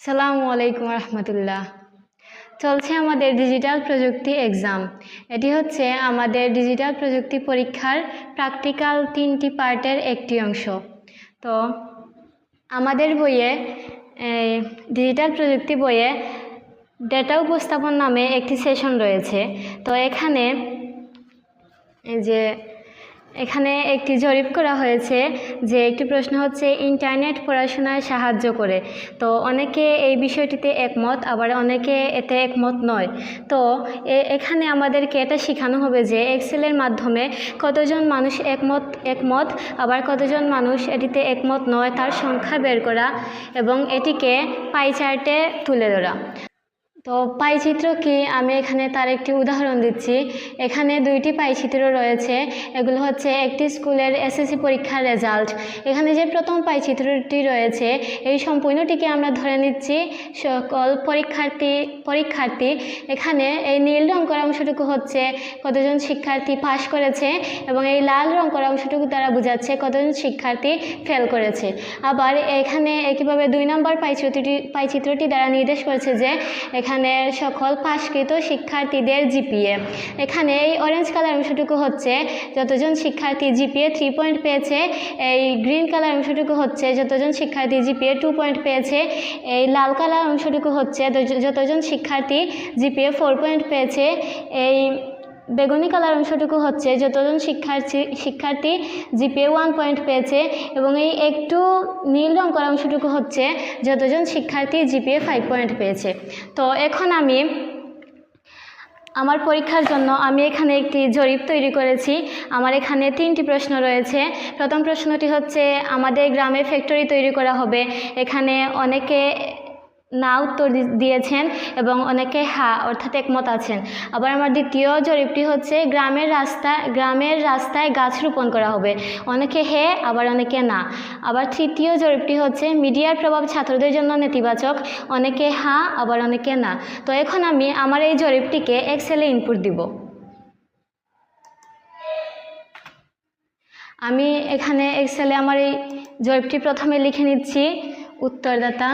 সালামু আলাইকুম রহমতুল্লাহ। চলছে আমাদের ডিজিটাল প্রযুক্তি এক্সাম এটি হচ্ছে আমাদের ডিজিটাল প্রযুক্তি পরীক্ষার প্র্যাকটিক্যাল তিনটি পার্টের একটি অংশ। তো আমাদের বইয়ে ডিজিটাল প্রযুক্তি বইয়ে ডেটা উপস্থাপন নামে একটি সেশন রয়েছে। তো এখানে যে এখানে একটি জরিপ করা হয়েছে যে একটি প্রশ্ন হচ্ছে, ইন্টারনেট পড়াশোনায় সাহায্য করে? তো অনেকে এই বিষয়টিতে একমত, আবার অনেকে এতে একমত নয়। তো এখানে আমাদেরকে এটা শেখানো হবে যে এক্সেলের মাধ্যমে কতজন মানুষ একমত একমত, আবার কতজন মানুষ এটিতে একমত নয়, তার সংখ্যা বের করা এবং এটিকে পাইচার্টে তুলে ধরা। তো পাইচিত্র কি আমি এখানে তার একটি উদাহরণ দিচ্ছি। এখানে দুইটি পাইচিত্র রয়েছে। এগুলো হচ্ছে একটি স্কুলের এসএসসি পরীক্ষার রেজাল্ট। এখানে যে প্রথম পাইচিত্রটি রয়েছে, এই সম্পূর্ণটিকে আমরা ধরে নিচ্ছি সকল পরীক্ষার্থী পরীক্ষার্থী। এখানে এই নীল রং করা অংশটুকু হচ্ছে কতজন শিক্ষার্থী পাশ করেছে এবং এই লাল রং করা অংশটুকু তারা বোঝাচ্ছে কতজন শিক্ষার্থী ফেল করেছে। আবার এখানে একইভাবে দুই নম্বর পাইচিত্রটি পাইচিত্রটি দ্বারা নির্দেশ করেছে যে সকল পাশকৃত শিক্ষার্থীদের জিপিএ। এখানে এই অরেঞ্জ কালার অংশটুকু হচ্ছে যতজন শিক্ষার্থী জিপিএ থ্রি পয়েন্ট পেয়েছে, এই গ্রিন কালার অংশটুকু হচ্ছে যতজন শিক্ষার্থী জিপিএ টু পয়েন্ট পেয়েছে, এই লাল কালার অংশটুকু হচ্ছে যতজন শিক্ষার্থী জিপিএ ফোর পয়েন্ট পেয়েছে, এই বেগুনি কালার অংশটুকু হচ্ছে যতজন শিক্ষার্থী শিক্ষার্থী জিপিএ ওয়ান পয়েন্ট পেয়েছে এবং এই একটু নীল রং করা অংশটুকু হচ্ছে যতজন শিক্ষার্থী জিপিএ ফাইভ পয়েন্ট পেয়েছে। তো এখন আমি আমার পরীক্ষার জন্য আমি এখানে একটি জরিপ তৈরি করেছি। আমার এখানে তিনটি প্রশ্ন রয়েছে। প্রথম প্রশ্নটি হচ্ছে, আমাদের গ্রামে ফ্যাক্টরি তৈরি করা হবে। এখানে অনেকে না উত্তর দিয়েছেন এবং অনেকে হা অর্থাৎ একমত আছেন। আবার আমার দ্বিতীয় জরিপটি হচ্ছে, গ্রামের রাস্তা, গ্রামের রাস্তায় গাছ রোপণ করা হবে। অনেকে হে, আবার অনেকে না। আবার তৃতীয় জরিপটি হচ্ছে, মিডিয়ার প্রভাব ছাত্রদের জন্য নেতিবাচক। অনেকে হা, আবার অনেকে না। তো এখন আমি আমার এই জরিপটিকে এক্সেলে ইনপুট দিব। আমি এখানে এক্সেলে আমার এই জরিপটি প্রথমে লিখে নিচ্ছি, উত্তরদাতা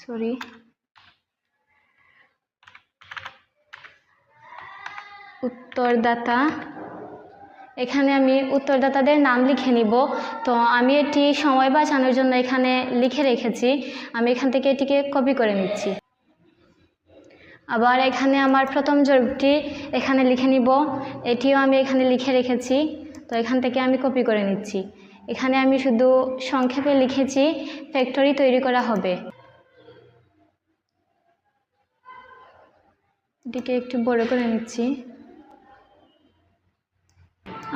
সরি উত্তরদাতা। এখানে আমি উত্তরদাতাদের নাম লিখে নিব। তো আমি এটি সময় বাঁচানোর জন্য এখানে লিখে রেখেছি। আমি এখান থেকে এটিকে কপি করে নিচ্ছি। আবার এখানে আমার প্রথম জরিপটি এখানে লিখে নিব। এটিও আমি এখানে লিখে রেখেছি। তো এখান থেকে আমি কপি করে নিচ্ছি। এখানে আমি শুধু সংক্ষেপে লিখেছি, ফ্যাক্টরি তৈরি করা হবে। এটিকে একটু বড় করে নিচ্ছি।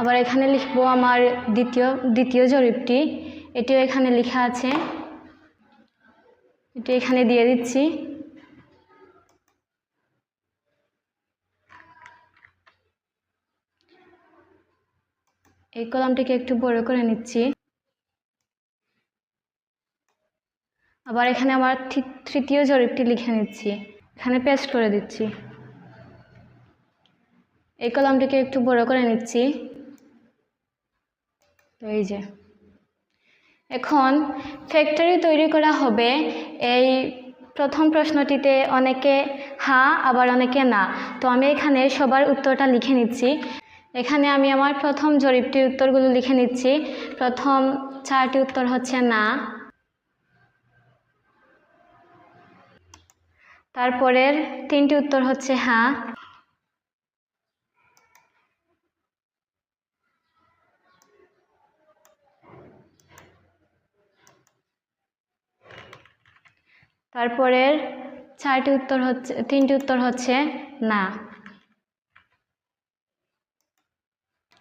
আবার এখানে লিখব আমার দ্বিতীয় দ্বিতীয় জরিপটি। এটিও এখানে লেখা আছে। এটি এখানে দিয়ে দিচ্ছি। এই কলামটিকে একটু বড় করে নিচ্ছি। আবার এখানে আমার তৃতীয় জরিপটি লিখে নিচ্ছি। এখানে পেস্ট করে দিচ্ছি। এই কলমটিকে একটু বড় করে নিচ্ছি। এই যে। এখন ফ্যাক্টরি তৈরি করা হবে। এই প্রথম প্রশ্নটিতে অনেকে হ্যাঁ আবার অনেকে না। তো আমি এখানে সবার উত্তরটা লিখে নিচ্ছি। এখানে আমি আমার প্রথম জরিপটির উত্তরগুলো লিখে নিচ্ছি। প্রথম চারটি উত্তর হচ্ছে না। তারপরের তিনটি উত্তর হচ্ছে হ্যাঁ তারপরের চারটি উত্তর হচ্ছে, তিনটি উত্তর হচ্ছে না।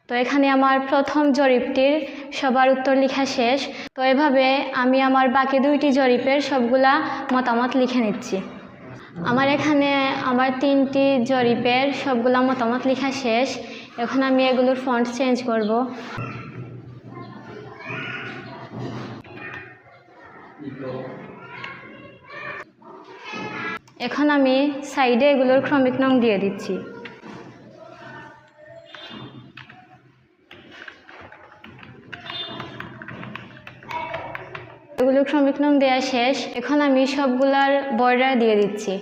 তো এখানে আমার প্রথম জরিপটির সবার উত্তর লেখা শেষ। তো এভাবে আমি আমার বাকি দুইটি জরিপের সবগুলা মতামত লিখে নিচ্ছি। আমার এখানে আমার তিনটি জরিপের সবগুলা মতামত লেখা শেষ। এখন আমি এগুলোর ফন্ট চেঞ্জ করব। এখন আমি সাইডে এগুলোর ক্রমিক নং দিয়ে দিচ্ছি। এগুলো ক্রমিক ক্রমিক নং দেওয়া শেষ। এখন আমি সবগুলার বর্ডার দিয়ে দিচ্ছি।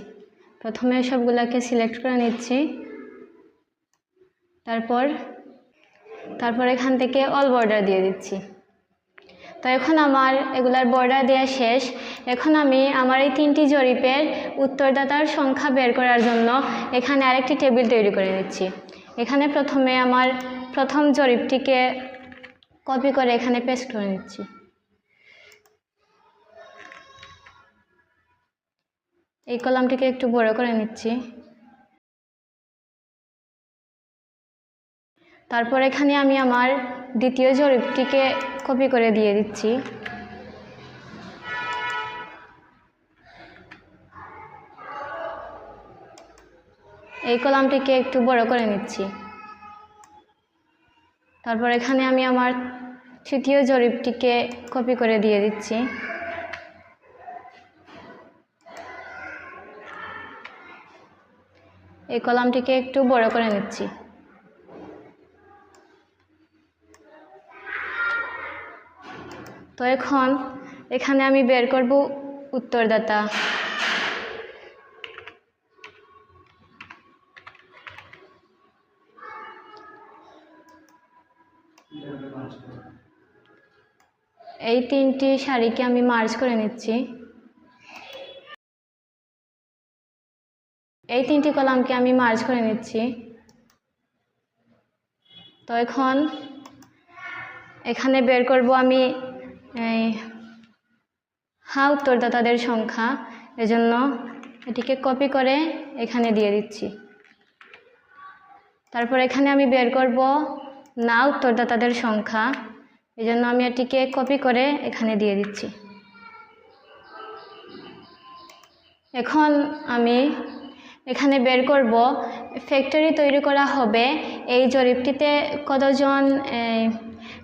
প্রথমে সবগুলাকে সিলেক্ট করে নিচ্ছি। তারপর তারপর এখান থেকে অল বর্ডার দিয়ে দিচ্ছি। তো এখন আমার এগুলার বর্ডার দেওয়া শেষ। এখন আমি আমার এই তিনটি জরিপের উত্তরদাতার সংখ্যা বের করার জন্য এখানে আরেকটি টেবিল তৈরি করে নিচ্ছি। এখানে প্রথমে আমার প্রথম জরিপটিকে কপি করে এখানে পেস্ট করে নিচ্ছি। এই কলামটিকে একটু বড় করে নিচ্ছি। তারপর এখানে আমি আমার দ্বিতীয় জরিপটিকে কপি করে দিয়ে দিচ্ছি। এই কলামটিকে একটু বড় করে নিচ্ছি। তারপর এখানে আমি আমার তৃতীয় জরিপটিকে কপি করে দিয়ে দিচ্ছি। এই কলামটিকে একটু বড় করে নিচ্ছি। তো এখন এখানে আমি বের করব উত্তরদাতা। এই তিনটি শাড়িকে আমি মার্চ করে নিচ্ছি। এই তিনটি কলামকে আমি মার্চ করে নিচ্ছি। তো এখন এখানে বের করব আমি হা উত্তরদাতাদের সংখ্যা, এজন্য এটিকে কপি করে এখানে দিয়ে দিচ্ছি। তারপর এখানে আমি বের করব না উত্তরদাতাদের সংখ্যা, এজন্য আমি এটিকে কপি করে এখানে দিয়ে দিচ্ছি। এখন আমি এখানে বের করব ফ্যাক্টরি তৈরি করা হবে, এই জরিপটিতে কতজন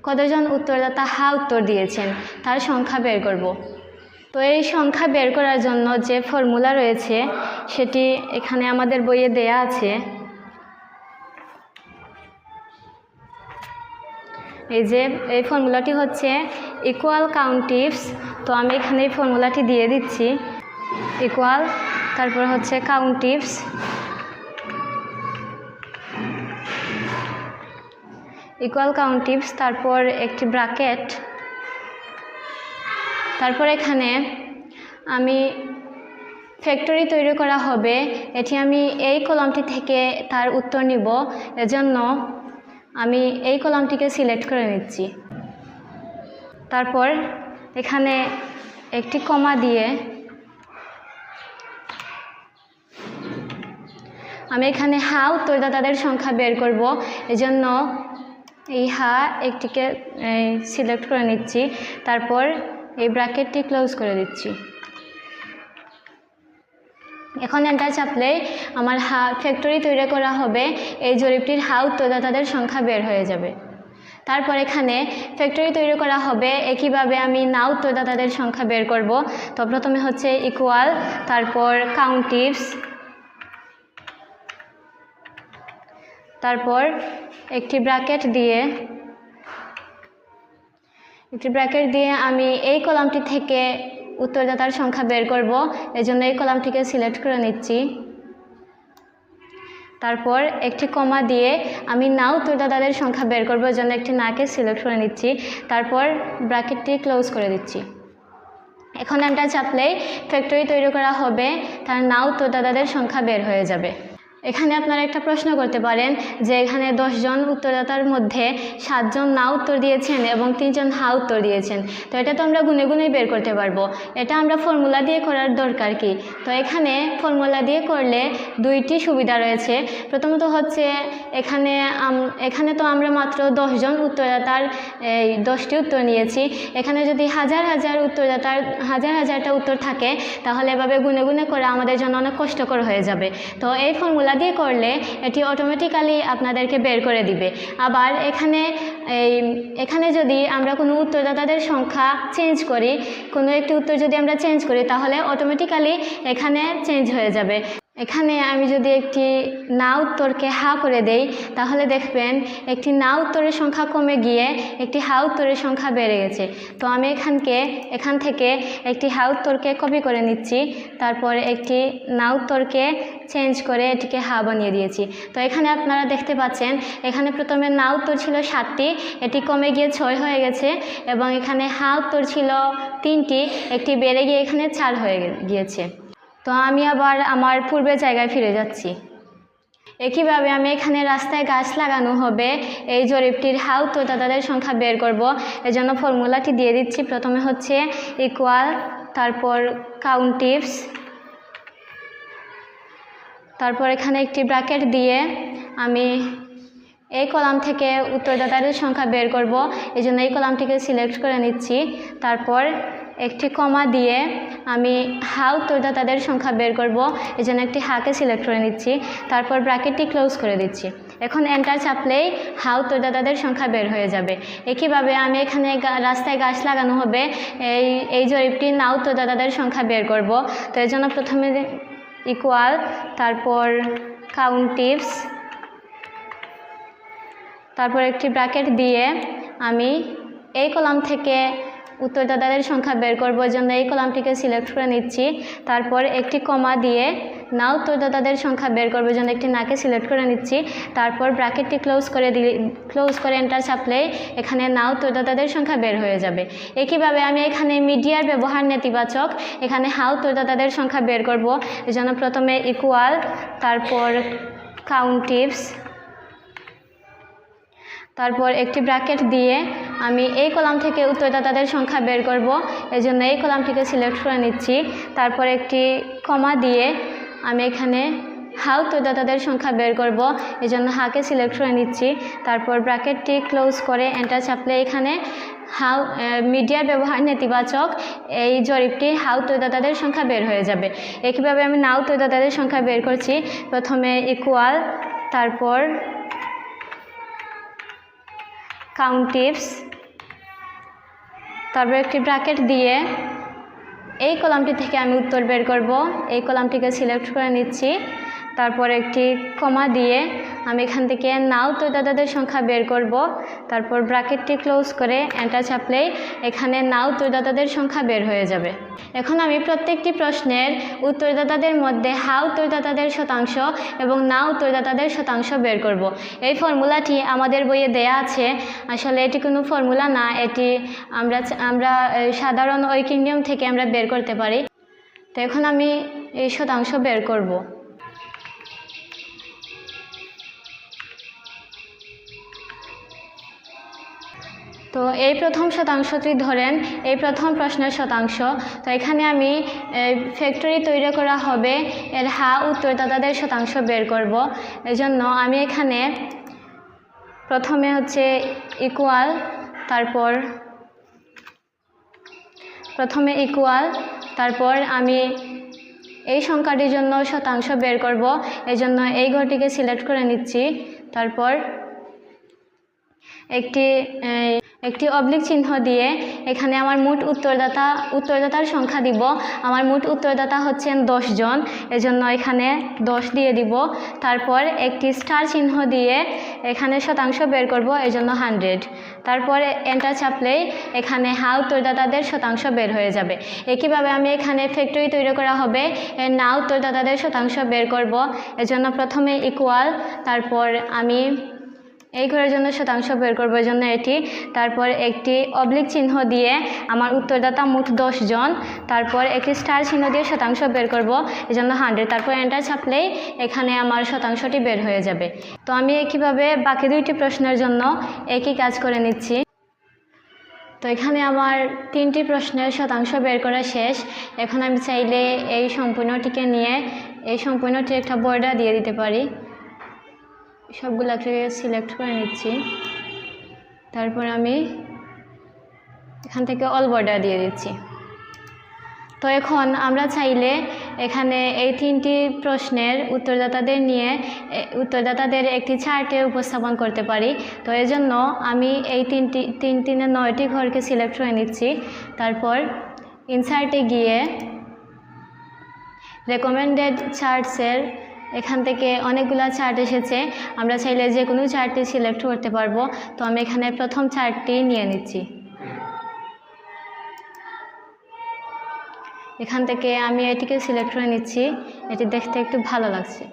কতজন উত্তরদাতা হা উত্তর দিয়েছেন, তার সংখ্যা বের করব। তো এই সংখ্যা বের করার জন্য যে ফর্মুলা রয়েছে, সেটি এখানে আমাদের বইয়ে দেয়া আছে। এই যে, এই ফর্মুলাটি হচ্ছে ইকুয়াল কাউন্টিভস তো আমি এখানে এই ফর্মুলাটি দিয়ে দিচ্ছি। ইকুয়াল তারপর হচ্ছে কাউন্টিভস ইকুয়াল কাউন্টিভস তারপর একটি ব্রাকেট তারপর এখানে আমি ফ্যাক্টরি তৈরি করা হবে। এটি আমি এই কলামটি থেকে তার উত্তর নিব। এজন্য আমি এই কলামটিকে সিলেক্ট করে নিচ্ছি। তারপর এখানে একটি কমা দিয়ে আমি এখানে হা উত্তরদাতাদের সংখ্যা বের করব। এজন্য এই হা একটিকে সিলেক্ট করে নিচ্ছি। তারপর এই ব্র্যাকেটটি ক্লোজ করে দিচ্ছি। এখন এন্টার চাপলে আমার হা ফ্যাক্টরি তৈরি করা হবে। এই জরিপটির হা উত্তরদাতাদের সংখ্যা বের হয়ে যাবে। তারপর এখানে ফ্যাক্টরি তৈরি করা হবে। একইভাবে আমি না উত্তরদাতাদের সংখ্যা বের করব। তো প্রথমে হচ্ছে ইকুয়াল তারপর কাউন্টিভস তারপর একটি ব্র্যাকেট দিয়ে, একটি ব্র্যাকেট দিয়ে আমি এই কলামটি থেকে উত্তরদাতার সংখ্যা বের করব। এজন্য এই কলামটিকে সিলেক্ট করে নিচ্ছি। তারপর একটি কমা দিয়ে আমি না উত্তরদাতাদের সংখ্যা বের করব জন্য একটি নাকে সিলেক্ট করে নিচ্ছি। তারপর ব্র্যাকেটটি ক্লোজ করে দিচ্ছি। এখন একটা চাপলেই ফ্যাক্টরি তৈরি করা হবে, তার না উত্তরদাতাদের সংখ্যা বের হয়ে যাবে। এখানে আপনারা একটা প্রশ্ন করতে পারেন যে এখানে দশজন উত্তরদাতার মধ্যে সাতজন না উত্তর দিয়েছেন এবং তিনজন হা উত্তর দিয়েছেন। তো এটা তো আমরা গুনে গুনেই বের করতে পারব। এটা আমরা ফর্মুলা দিয়ে করার দরকার কি? তো এখানে ফর্মুলা দিয়ে করলে দুইটি সুবিধা রয়েছে। প্রথমত হচ্ছে এখানে এখানে তো আমরা মাত্র দশজন উত্তরদাতার, এই দশটি উত্তর নিয়েছি। এখানে যদি হাজার হাজার উত্তরদাতার, হাজার হাজারটা উত্তর থাকে, তাহলে এভাবে গুনে গুনে করে আমাদের জন্য অনেক কষ্টকর হয়ে যাবে। তো এই ফর্মুলা দিয়ে করলে এটি অটোমেটিক্যালি আপনাদেরকে বের করে দিবে। আবার এখানে এই, এখানে যদি আমরা কোনো উত্তরদাতাদের সংখ্যা চেঞ্জ করি, কোনো একটি উত্তর যদি আমরা চেঞ্জ করি, তাহলে অটোমেটিক্যালি এখানে চেঞ্জ হয়ে যাবে। এখানে আমি যদি একটি না উত্তরকে হা করে দেই, তাহলে দেখবেন একটি না উত্তরের সংখ্যা কমে গিয়ে একটি হা উত্তরের সংখ্যা বেড়ে গেছে। তো আমি এখানকে, এখান থেকে একটি হা উত্তরকে কপি করে নিচ্ছি, তারপর একটি না উত্তরকে চেঞ্জ করে এটিকে হা বানিয়ে দিয়েছি। তো এখানে আপনারা দেখতে পাচ্ছেন, এখানে প্রথমে না উত্তর ছিল সাতটি, এটি কমে গিয়ে ছয় হয়ে গেছে, এবং এখানে হা উত্তর ছিল তিনটি, একটি বেড়ে গিয়ে এখানে চার হয়ে গিয়েছে। তো আমি আবার আমার পূর্বের জায়গায় ফিরে যাচ্ছি। একইভাবে আমি এখানে রাস্তায় গাছ লাগানো হবে। এই জরিপটির হাউ তো তাদের সংখ্যা বের করব। এজন্য ফর্মুলাটি দিয়ে দিচ্ছি। প্রথমে হচ্ছে ইকুয়াল তারপর কাউন্ট টিপস তারপর এখানে একটি ব্র্যাকেট দিয়ে আমি এই কলাম থেকে উত্তরদাতাদের সংখ্যা বের করব। এই জন্য এই কলামটিকে সিলেক্ট করে নিচ্ছি। তারপর একটি কমা দিয়ে আমি হা উত্তরদাতাদের সংখ্যা বের করব। এই জন্য একটি হাকে সিলেক্ট করে নিচ্ছি। তারপর ব্র্যাকেটটি ক্লোজ করে দিচ্ছি। এখন এন্টার চাপলেই হা উত্তরদাতাদের সংখ্যা বের হয়ে যাবে। একইভাবে আমি এখানে রাস্তায় গাছ লাগানো হবে। এই এই জরিপটি না উত্তরদাতাদের সংখ্যা বের করব। তো এই জন্য প্রথমে ইকুয়াল তারপর কাউন্ট টিপস তারপর একটি ব্র্যাকেট দিয়ে আমি এই কলাম থেকে উত্তরদাতাদের সংখ্যা বের করব জন্য এই কলামটিকে সিলেক্ট করে নিচ্ছি। তারপর একটি কমা দিয়ে না উত্তরদাতাদের সংখ্যা বের করবার জন্য একটি নাকে সিলেক্ট করে নিচ্ছি। তারপর ব্র্যাকেটটি ক্লোজ করে দিলে ক্লোজ করে এন্টার চাপলেই এখানে না উত্তরদাতাদের সংখ্যা বের হয়ে যাবে। একইভাবে আমি এখানে মিডিয়ার ব্যবহার নেতিবাচক, এখানে হা উত্তরদাতাদের সংখ্যা বের করব। এজন্য প্রথমে ইকুয়াল তারপর কাউন্ট টিপস তারপর একটি ব্র্যাকেট দিয়ে আমি এই কলাম থেকে উত্তরদাতাদের সংখ্যা বের করব। জন্য এই কলামটিকে সিলেক্ট করে নিচ্ছি। তারপর একটি কমা দিয়ে আমি এখানে হা উত্তরদাতাদের সংখ্যা বের করব। জন্য হাকে সিলেক্ট করে নিচ্ছি। তারপর ব্র্যাকেটটি ক্লোজ করে এন্টার চাপলে এখানে হাউ মিডিয়ার ব্যবহার নেতিবাচক এই জরিপটি হাউ উত্তরদাতাদের সংখ্যা বের হয়ে যাবে। একইভাবে আমি না উত্তরদাতাদের সংখ্যা বের করছি। প্রথমে ইকুয়াল তারপর কাউন্ট টিপস। তারপর একটি ব্র্যাকেট দিয়ে এই কলামটি থেকে আমি উত্তর বের করব। এই কলামটিকে সিলেক্ট করে নিচ্ছি। তারপর একটি কমা দিয়ে আমি এখান থেকে না উত্তরদাতাদের সংখ্যা বের করব। তারপর ব্র্যাকেটটি ক্লোজ করে এন্টার চাপলেই এখানে না উত্তরদাতাদের সংখ্যা বের হয়ে যাবে। এখন আমি প্রত্যেকটি প্রশ্নের উত্তরদাতাদের মধ্যে হা উত্তরদাতাদের শতাংশ এবং না উত্তরদাতাদের শতাংশ বের করব। এই ফর্মুলাটি আমাদের বইয়ে দেয়া আছে। আসলে এটি কোনো ফর্মুলা না, এটি আমরা আমরা সাধারণ ঐকিক নিয়ম থেকে আমরা বের করতে পারি। তো এখন আমি এই শতাংশ বের করব। তো এই প্রথম শতাংশটি ধরেন, এই প্রথম প্রশ্নের শতাংশ। তো এখানে আমি ফ্যাক্টরি তৈরি করা হবে, এর হা উত্তরদাতাদের শতাংশ বের করব। এজন্য আমি এখানে প্রথমে হচ্ছে ইকুয়াল তারপর প্রথমে ইকুয়াল তারপর আমি এই সংখ্যাটির জন্য শতাংশ বের করব। এজন্য এই ঘরটিকে সিলেক্ট করে নিচ্ছি। তারপর একটি একটি অবলিক চিহ্ন দিয়ে এখানে আমার মোট উত্তরদাতা, উত্তরদাতার সংখ্যা দিব। আমার মোট উত্তরদাতা হচ্ছেন জন, এজন্য এখানে দশ দিয়ে দিব। তারপর একটি স্টার চিহ্ন দিয়ে এখানে শতাংশ বের করব, এজন্য হান্ড্রেড। তারপর এন্টার চাপলেই এখানে হা উত্তরদাতাদের শতাংশ বের হয়ে যাবে। একইভাবে আমি এখানে ফ্যাক্টরি তৈরি করা হবে না উত্তরদাতাদের শতাংশ বের করব, এজন্য প্রথমে ইকুয়াল তারপর আমি এই ঘরের জন্য শতাংশ বের করব এই জন্য এটি। তারপর একটি অবলিক চিহ্ন দিয়ে আমার উত্তরদাতা মোট জন। তারপর একটি স্টার চিহ্ন দিয়ে শতাংশ বের করব এই জন্য হান্ড্রেড তারপর এন্টার ছাপলেই এখানে আমার শতাংশটি বের হয়ে যাবে। তো আমি একইভাবে বাকি দুইটি প্রশ্নের জন্য একই কাজ করে নিচ্ছি? তো এখানে আমার তিনটি প্রশ্নের শতাংশ বের করা শেষ। এখন আমি চাইলে এই সম্পূর্ণটিকে নিয়ে, এই সম্পূর্ণটি একটা বর্ডার দিয়ে দিতে পারি। সবগুলোকে সিলেক্ট করে নিচ্ছি। তারপর আমি এখান থেকে অল বর্ডার দিয়ে দিচ্ছি। তো এখন আমরা চাইলে এখানে এই তিনটি প্রশ্নের উত্তরদাতাদের নিয়ে উত্তরদাতাদের একটি চার্টে উপস্থাপন করতে পারি। তো এই জন্য আমি এই তিনটি তিন তিনে নয়টি ঘরকে সিলেক্ট করে নিচ্ছি। তারপর ইনসার্টে গিয়ে রেকমেন্ডেড চার্টসের এখান থেকে অনেকগুলো চার্ট এসেছে। আমরা চাইলে যে কোনো চার্টটি সিলেক্ট করতে পারব। তো আমি এখানে প্রথম চার্টটি নিয়ে নিচ্ছি। এখান থেকে আমি এটিকে সিলেক্ট করে নিচ্ছি। এটি দেখতে একটু ভালো লাগছে।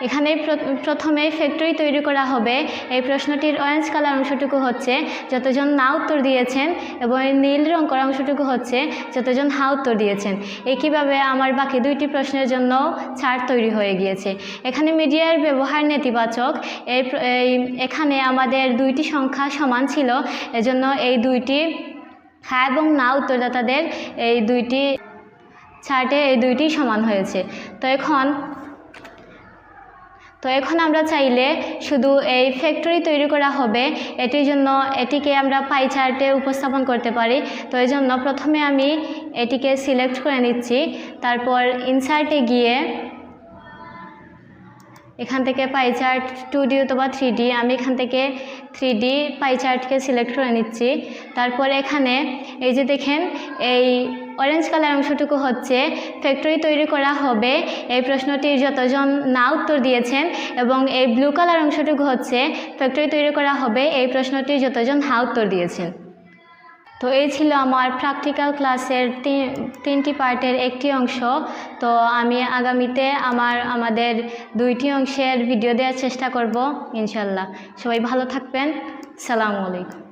এখানে প্র- প্রথমে ফ্যাক্টরি তৈরি করা হবে। এই প্রশ্নটির অরেঞ্জ কালার অংশটুকু হচ্ছে, যতজন না উত্তর দিয়েছেন এবং এই নীল রং করা অংশটুকু হচ্ছে, যতজন হা উত্তর দিয়েছেন। একইভাবে আমার বাকি দুইটি প্রশ্নের জন্য ছাড় তৈরি হয়ে গিয়েছে? এখানে মিডিয়ার ব্যবহার নেতিবাচক। এই এখানে আমাদের দুইটি সংখ্যা সমান ছিল, এজন্য এই দুইটি হ্যাঁ এবং না উত্তরদাতাদের এই দুইটি চার্টে এই দুইটি সমান হয়েছে। তো এখন তো এখন আমরা চাইলে শুধু এই ফ্যাক্টরি তৈরি করা হবে। এটির জন্য এটিকে আমরা পাই চার্টে উপস্থাপন করতে পারি। তো এই জন্য প্রথমে আমি এটিকে সিলেক্ট করে নিচ্ছি। তারপর ইনসার্টে গিয়ে এখান থেকে পাই চার্ট টু ডি অথবা থ্রি ডি আমি এখান থেকে থ্রি ডি পাই চার্টকে সিলেক্ট করে নিচ্ছি। তারপর এখানে এই যে দেখেন, এই অরেঞ্জ কালার অংশটুকু হচ্ছে ফ্যাক্টরি তৈরি করা হবে। এই প্রশ্নটির যতজন না উত্তর দিয়েছেন এবং এই ব্লু কালার অংশটুকু হচ্ছে ফ্যাক্টরি তৈরি করা হবে, এই প্রশ্নটির যতজন হা উত্তর দিয়েছেন। তো এই ছিল আমার প্র্যাকটিক্যাল ক্লাসের তিন- তিনটি পার্টের একটি অংশ। তো আমি আগামীতে আমার, আমাদের দুইটি অংশের ভিডিও দেওয়ার চেষ্টা করব ইনশাল্লাহ সবাই ভালো থাকবেন। সালামু আলাইকুম।